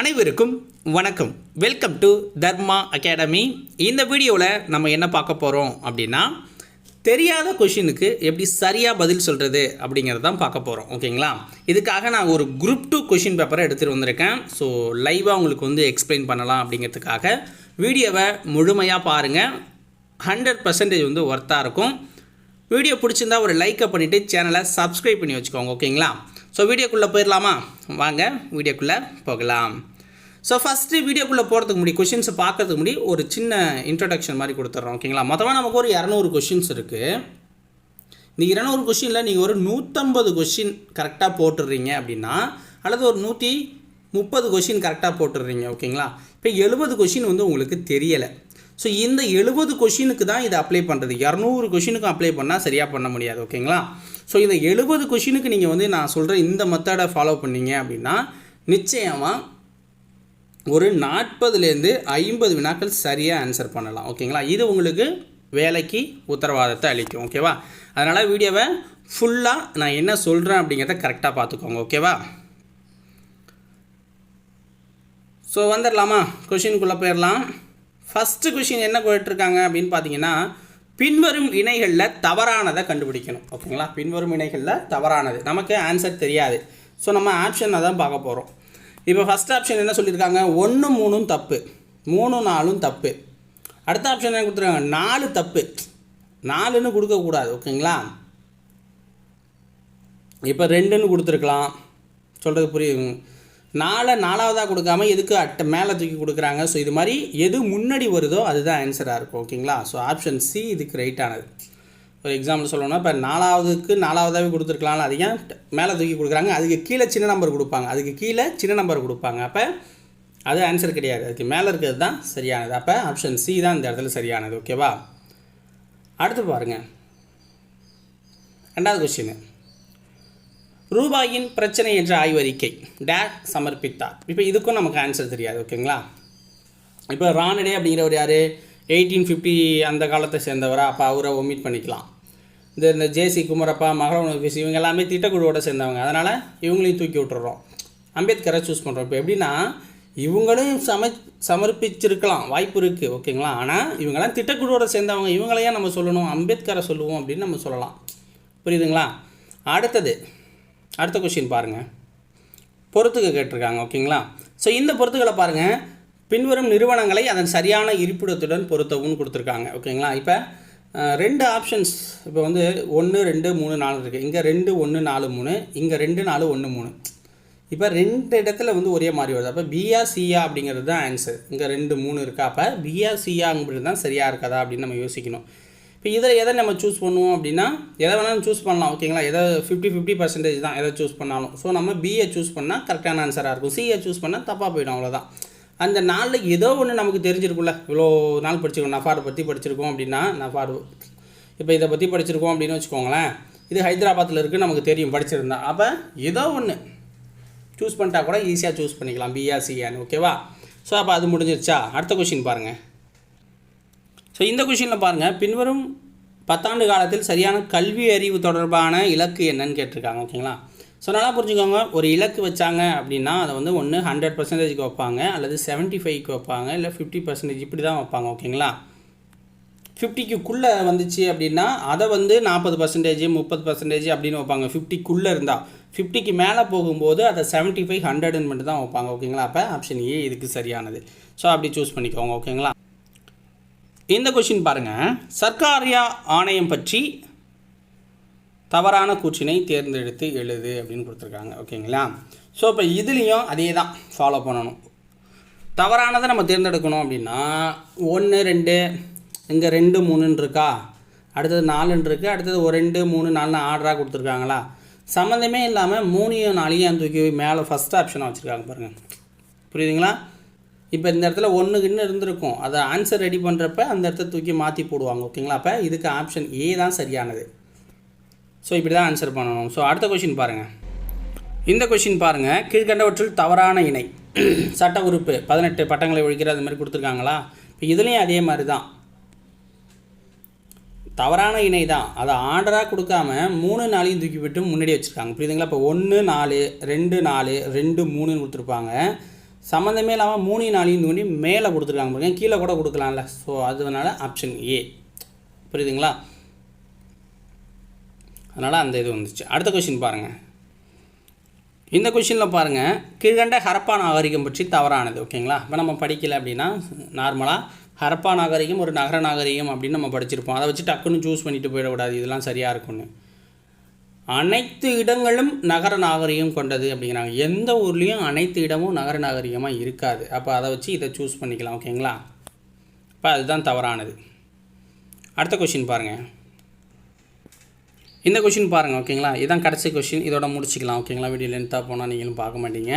அனைவருக்கும் வணக்கம். Welcome to Dharma academy இந்த வீடியோவில் நம்ம என்ன பார்க்க போகிறோம் அப்படின்னா தெரியாத கொஷினுக்கு எப்படி சரியாக பதில் சொல்கிறது அப்படிங்கிறது தான் பார்க்க போகிறோம் ஓகேங்களா? இதுக்காக நான் ஒரு குரூப் டூ கொஷின் பேப்பரை எடுத்துகிட்டு வந்திருக்கேன். ஸோ லைவாக உங்களுக்கு வந்து எக்ஸ்பிளைன் பண்ணலாம் அப்படிங்கிறதுக்காக வீடியோவை முழுமையாக பாருங்கள் ஹண்ட்ரட் பர்சன்டேஜ் வந்து ஒர்த்தாக இருக்கும். வீடியோ பிடிச்சிருந்தா ஒரு லைக்கை பண்ணிவிட்டு சேனலை சப்ஸ்கிரைப் பண்ணி வச்சுக்கோங்க. ஓகேங்களா? ஸோ வீடியோக்குள்ளே போயிடலாமா? வாங்க வீடியோக்குள்ளே போகலாம். ஸோ ஃபஸ்ட்டு வீடியோக்குள்ளே போகிறதுக்கு முடி கொஷின்ஸை பார்க்கறதுக்கு முடி ஒரு சின்ன இன்ட்ரடக்ஷன் மாதிரி கொடுத்துட்றோம் ஓகேங்களா மொத்தமாக நமக்கு ஒரு இரநூறு கொஷின்ஸ் இருக்குது இந்த இரநூறு கொஷினில் நீங்கள் ஒரு நூற்றம்பது கொஷின் கரெக்டாக போட்டுடுறீங்க அப்படின்னா அல்லது ஒரு நூற்றி முப்பது கொஷின் கரெக்டாக போட்டுடுறீங்க ஓகேங்களா இப்போ எழுபது கொஷின் வந்து உங்களுக்கு தெரியலை. ஸோ இந்த எழுபது கொஷினுக்கு தான் இதை அப்ளை பண்ணுறது இரநூறு கொஷினுக்கும் அப்ளை பண்ணால் சரியாக பண்ண முடியாது ஓகேங்களா ஸோ இந்த எழுபது கொஷினுக்கு நீங்கள் வந்து நான் சொல்கிற இந்த மெத்தடை ஃபாலோ பண்ணீங்க அப்படின்னா நிச்சயமாக ஒரு நாற்பதுலேருந்து ஐம்பது வினாக்கள் சரியாக ஆன்சர் பண்ணலாம் ஓகேங்களா இது உங்களுக்கு வேலைக்கு உத்தரவாதத்தை அளிக்கும் ஓகேவா அதனால் வீடியோவை ஃபுல்லாக நான் என்ன சொல்கிறேன் அப்படிங்கிறத கரெக்டாக பார்த்துக்கோங்க ஓகேவா ஸோ வந்துடலாமா கொஷினுக்குள்ளே போயிடலாம் ஃபஸ்ட்டு கொஷின் என்ன கேட்டிருக்காங்க அப்படின்னு பார்த்தீங்கன்னா பின்வரும் இணைகளில் தவறானதை கண்டுபிடிக்கணும் ஓகேங்களா பின்வரும் இணைகளில் தவறானது. நமக்கு ஆன்சர் தெரியாது. ஸோ நம்ம ஆப்ஷனை தான் பார்க்க போகிறோம் இப்போ ஃபஸ்ட் ஆப்ஷன் என்ன சொல்லியிருக்காங்க? ஒன்று மூணும் தப்பு. மூணு நாலும் தப்பு. அடுத்த ஆப்ஷன் என்ன கொடுத்துருக்காங்க? நாலு தப்பு. நாலுன்னு கொடுக்கக்கூடாது ஓகேங்களா? இப்போ ரெண்டுன்னு கொடுத்துருக்கலாம். சொல்கிறது புரியுது. நாலை நாலாவதாக கொடுக்காம எதுக்கு அட்டை மேலே தூக்கி கொடுக்குறாங்க? ஸோ இது மாதிரி எது முன்னாடி வருதோ அதுதான் ஆன்சராக இருக்கும் ஓகேங்களா? ஸோ ஆப்ஷன் சி இதுக்கு ரைட்டானது ஒரு எக்ஸாம்பிள் சொல்லணும்னா இப்போ நாலாவதுக்கு நாலாவதாகவே கொடுத்துருக்கலாம் அது ஏன் மேலே தூக்கி கொடுக்குறாங்க? அதுக்கு கீழே சின்ன நம்பர் கொடுப்பாங்க. அதுக்கு கீழே சின்ன நம்பர் கொடுப்பாங்க. அப்போ அது ஆன்சர் கிடையாது. அதுக்கு மேலே இருக்கிறது தான் சரியானது. அப்போ ஆப்ஷன் சி தான் இந்த இடத்துல சரியானது. ஓகேவா அடுத்து பாருங்கள் ரெண்டாவது கொஸ்டின் ரூபாயின் பிரச்சனை என்ற ஆய்வறிக்கை. டேக் சமர்ப்பித்தார். இப்போ இதுக்கும் நமக்கு ஆன்சர் தெரியாது. ஓகேங்களா இப்போ ராணடே அப்படிங்கிறவர் யார்? எயிட்டீன் ஃபிஃப்டி அந்த காலத்தை சேர்ந்தவரா? அப்போ அவரை ஒமிட் பண்ணிக்கலாம். இந்த இந்த ஜேசி குமரப்பா மகளவன் பிசி இவங்க எல்லாமே திட்டக்குழுவோட சேர்ந்தவங்க. அதனால் இவங்களையும் தூக்கி விட்டுறோம். அம்பேத்கரை சூஸ் பண்ணுறோம் இப்போ எப்படின்னா இவங்களும் சம சமர்ப்பிச்சிருக்கலாம். வாய்ப்பு இருக்குது ஓகேங்களா? ஆனால் இவங்கெல்லாம் திட்டக்குழுவோட சேர்ந்தவங்க. இவங்களையே நம்ம சொல்லணும்? அம்பேத்கரை சொல்லுவோம் அப்படின்னு நம்ம சொல்லலாம். புரியுதுங்களா? அடுத்தது அடுத்த கொஷின் பாருங்கள் பொறுத்துக்க கேட்டிருக்காங்க ஓகேங்களா? ஸோ இந்த பொறுத்துக்களை பாருங்கள் பின்வரும் நிறுவனங்களை அதன் சரியான இருப்பிடத்துடன் பொருத்தவும் கொடுத்துருக்காங்க. ஓகேங்களா? இப்போ ரெண்டு ஆப்ஷன்ஸ் இப்போ வந்து ஒன்று ரெண்டு மூணு நாலு இருக்குது இங்கே ரெண்டு ஒன்று நாலு மூணு. இங்கே ரெண்டு நாலு ஒன்று மூணு. இப்போ ரெண்டு இடத்துல வந்து ஒரே மாதிரி வருது. அப்போ பிஆ சியா அப்படிங்கிறது தான் ஆன்சர் இங்கே ரெண்டு மூணு இருக்கா? அப்போ பிஆ சியாங்கிறது தான் சரியாக இருக்காதா அப்படின்னு நம்ம யோசிக்கணும். இப்போ இதில் எதை நம்ம சூஸ் பண்ணுவோம் அப்படின்னா எதை வேணாலும் சூஸ் பண்ணலாம். ஓகேங்களா? எதை ஃபிஃப்டி ஃபிஃப்டி பர்சன்டேஜ் தான் எதை சூஸ் பண்ணாலும். ஸோ நம்ம பிஏ சூஸ் பண்ணால் கரெக்டான ஆன்சராக இருக்கும். சிஏ சூஸ் பண்ணால் தப்பாக போயிடும். அவ்வளோதான் அந்த நாளில் ஏதோ ஒன்று நமக்கு தெரிஞ்சிருக்கும்ல. இவ்வளோ நாள் படிச்சிருக்கோம். நஃபாரை பற்றி படிச்சிருக்கோம் அப்படின்னா நஃபார். இப்போ இதை பற்றி படிச்சிருக்கோம் அப்படின்னு வச்சுக்கோங்களேன் இது ஹைதராபாத்தில் இருக்குது நமக்கு தெரியும் படிச்சிருந்தா. அப்போ ஏதோ ஒன்று சூஸ் பண்ணிட்டா கூட ஈஸியாக சூஸ் பண்ணிக்கலாம். பிஆர்சிஏன்னு ஓகேவா ஸோ அப்போ அது முடிஞ்சிருச்சா? அடுத்த கொஷின் பாருங்கள் ஸோ இந்த கொஷினில் பாருங்கள் பின்வரும் பத்தாண்டு காலத்தில் சரியான கல்வி அறிவு தொடர்பான இலக்கு என்னன்னு கேட்டிருக்காங்க ஓகேங்களா ஸோ நல்லா புரிஞ்சுக்கோங்க ஒரு இலக்கு வச்சாங்க அப்படின்னா அதை வந்து ஒன்று ஹண்ட்ரட் பர்சன்டேஜ்க்கு வைப்பாங்க அல்லது செவன்ட்டி ஃபைவ்க்கு வைப்பாங்க இல்லை ஃபிஃப்டி பர்சன்டேஜ் இப்படி தான் வைப்பாங்க ஓகேங்களா? ஃபிஃப்டிக்குள்ளே வந்துச்சு அப்படின்னா அதை வந்து நாற்பது பர்சன்டேஜ் முப்பது பர்சன்டேஜ் அப்படின்னு வைப்பாங்க ஃபிஃப்டிக்குள்ளே இருந்தால் ஃபிஃப்டிக்கு மேலே போகும்போது அதை செவன்ட்டி ஃபைவ் ஹண்ட்ரட்னு மட்டும் தான் வைப்பாங்க ஓகேங்களா? அப்போ ஆப்ஷன் ஏ இதுக்கு சரியானது. ஸோ அப்படி சூஸ் பண்ணிக்கோங்க ஓகேங்களா? இந்த கொஷின் பாருங்கள் சர்க்காரியா ஆணையம் பற்றி தவறான கூற்றினை தேர்ந்தெடுத்து எழுது அப்படின்னு கொடுத்துருக்காங்க. ஓகேங்களா? ஸோ இப்போ இதுலேயும் அதே தான் ஃபாலோ பண்ணணும். தவறானதை நம்ம தேர்ந்தெடுக்கணும் அப்படின்னா ஒன்று ரெண்டு இங்கே ரெண்டு மூணுன்னு இருக்கா? அடுத்தது நாலுன்னு இருக்குது அடுத்தது ஒரு ரெண்டு மூணு நாலுன்னு ஆர்டராக கொடுத்துருக்காங்களா? சம்மந்தமே இல்லாமல் மூணையும் நாளையும் தூக்கி மேலே ஃபஸ்ட் ஆப்ஷனாக வச்சுருக்காங்க பாருங்கள் புரியுதுங்களா? இப்போ இந்த இடத்துல ஒன்றுக்குன்னு இருந்திருக்கும். அதை ஆன்சர் ரெடி பண்ணுறப்ப அந்த இடத்த தூக்கி மாற்றி போடுவாங்க. ஓகேங்களா? அப்போ இதுக்கு ஆப்ஷன் ஏ தான் சரியானது. ஸோ இப்படி தான் ஆன்சர் பண்ணணும். ஸோ அடுத்த கொஷின் பாருங்கள் இந்த கொஷின் பாருங்கள் கீழ்கண்டவற்றில் தவறான இணை. சட்ட உறுப்பு. பதினெட்டு பட்டங்களை ஒழிக்கிற அது மாதிரி கொடுத்துருக்காங்களா? இப்போ இதுலேயும் அதே மாதிரி தான் தவறான இணை தான் அதை ஆர்டராக கொடுக்காம மூணு நாளையும் தூக்கி விட்டு முன்னாடி வச்சுருக்காங்க. புரியுதுங்களா? இப்போ ஒன்று நாலு ரெண்டு நாலு ரெண்டு மூணுன்னு கொடுத்துருப்பாங்க. சம்மந்தமே இல்லாமல் மூணு நாளையும் தூண்டி மேலே கொடுத்துருக்காங்க பாருங்க. கீழே கூட கொடுக்கலாம்ல. ஸோ அதனால ஆப்ஷன் ஏ புரியுதுங்களா? அதனால் அந்த இது வந்துச்சு. அடுத்த கொஷின் பாருங்கள் இந்த கொஷினில் பாருங்கள் கீழ்கண்ட ஹரப்பா நாகரிகம் பற்றி தவறானது. ஓகேங்களா இப்போ நம்ம படிக்கலை அப்படின்னா நார்மலாக ஹரப்பா நாகரிகம் ஒரு நகர நாகரிகம் அப்படின்னு நம்ம படிச்சிருப்போம். அதை வச்சு டக்குன்னு சூஸ் பண்ணிட்டு போயிடக்கூடாது. இதெல்லாம் சரியாக இருக்கும்னு. அனைத்து இடங்களும் நகர நாகரிகம் கொண்டது அப்படிங்கிறாங்க. எந்த ஊர்லேயும் அனைத்து இடமும் நகர நாகரிகமாக இருக்காது. அப்போ அதை வச்சு இதை சூஸ் பண்ணிக்கலாம். ஓகேங்களா இப்போ அதுதான் தவறானது. அடுத்த கொஷின் பாருங்கள் இந்த கொஷின் பாருங்கள் ஓகேங்களா இதான் கடைசி கொஷின் இதோட முடிச்சிக்கலாம் ஓகேங்களா வீடியோ லென்த்தாக போனால் நீங்களும் பார்க்க மாட்டீங்க.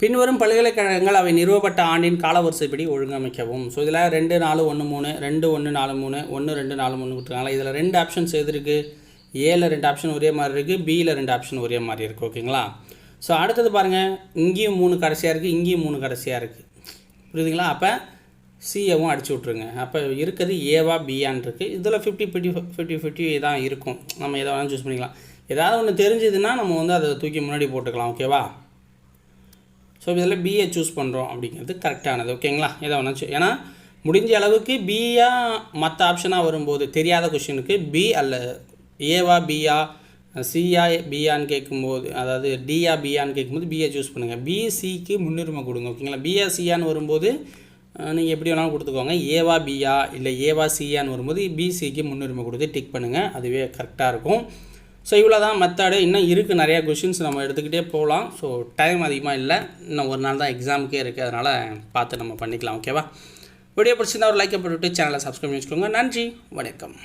பின்வரும் பல்கலைக்கழகங்கள் அவை நிறுவப்பட்ட ஆண்டின் காலவரிசைப்படி ஒழுங்கமைக்கவும். ஸோ இதில் ரெண்டு நாலு ஒன்று மூணு ரெண்டு ஒன்று நாலு மூணு ஒன்று ரெண்டு நாலு மூணு கொடுத்துருக்காங்களா? இதில் ரெண்டு ஆப்ஷன்ஸ் எது இருக்குது ஏல ரெண்டு ஆப்ஷன் ஒரே மாதிரி இருக்குது பியில் ரெண்டு ஆப்ஷன் ஒரே மாதிரி இருக்குது ஓகேங்களா ஸோ அடுத்தது பாருங்கள் இங்கேயும் மூணு கடைசியாக இருக்குது இங்கேயும் மூணு கடைசியாக இருக்குது புரியுதுங்களா? அப்போ சிஏவும் அடிச்சு விட்ருங்க அப்போ இருக்கிறது ஏவா பியான் இருக்குது இதில் ஃபிஃப்டி ஃபிஃப்டி ஃபிஃப்டி ஃபிஃப்டி தான் இருக்கும். நம்ம எதை வேணாலும் சூஸ் பண்ணிக்கலாம். ஏதாவது ஒன்று தெரிஞ்சதுன்னா நம்ம வந்து அதை தூக்கி முன்னாடி போட்டுக்கலாம் ஓகேவா ஸோ இதில் பிஏ சூஸ் பண்ணுறோம் அப்படிங்கிறது கரெக்டானது ஓகேங்களா எதை வேணால் ஏன்னா முடிஞ்ச அளவுக்கு பியா மற்ற ஆப்ஷனாக வரும்போது தெரியாத கொஷினுக்கு பி அல்ல ஏவா பியா சியா பிஆன்னு கேட்கும்போது அதாவது டிஆ பிஆன்னு கேட்கும்போது பிஏ சூஸ் பண்ணுங்கள் பிசிக்கு முன்னுரிமை கொடுங்க ஓகேங்களா பிஏ சியான்னு வரும்போது நீங்கள் எப்படி வேணாலும் கொடுத்துக்கோங்க. ஏவா பியா இல்லை ஏவா சியான்னு வரும்போது பிசிக்கு முன்னுரிமை கொடுத்து டிக் பண்ணுங்கள் அதுவே கரெக்டாக இருக்கும். ஸோ இவ்வளோ தான் மெத்தடு இன்னும் இருக்குது நிறையா கொஷின்ஸ் நம்ம எடுத்துக்கிட்டே போகலாம். ஸோ டைம் அதிகமாக இல்லை. இன்னும் ஒரு நாள் தான் எக்ஸாமுக்கே இருக்குது அதனால் பார்த்து நம்ம பண்ணிக்கலாம். ஓகேவா வீடியோ பிடிச்சிருந்தா ஒரு லைக்கை போட்டுவிட்டு சேனலை சப்ஸ்கிரைப் பண்ணி வச்சுக்கோங்க. நன்றி. வணக்கம்.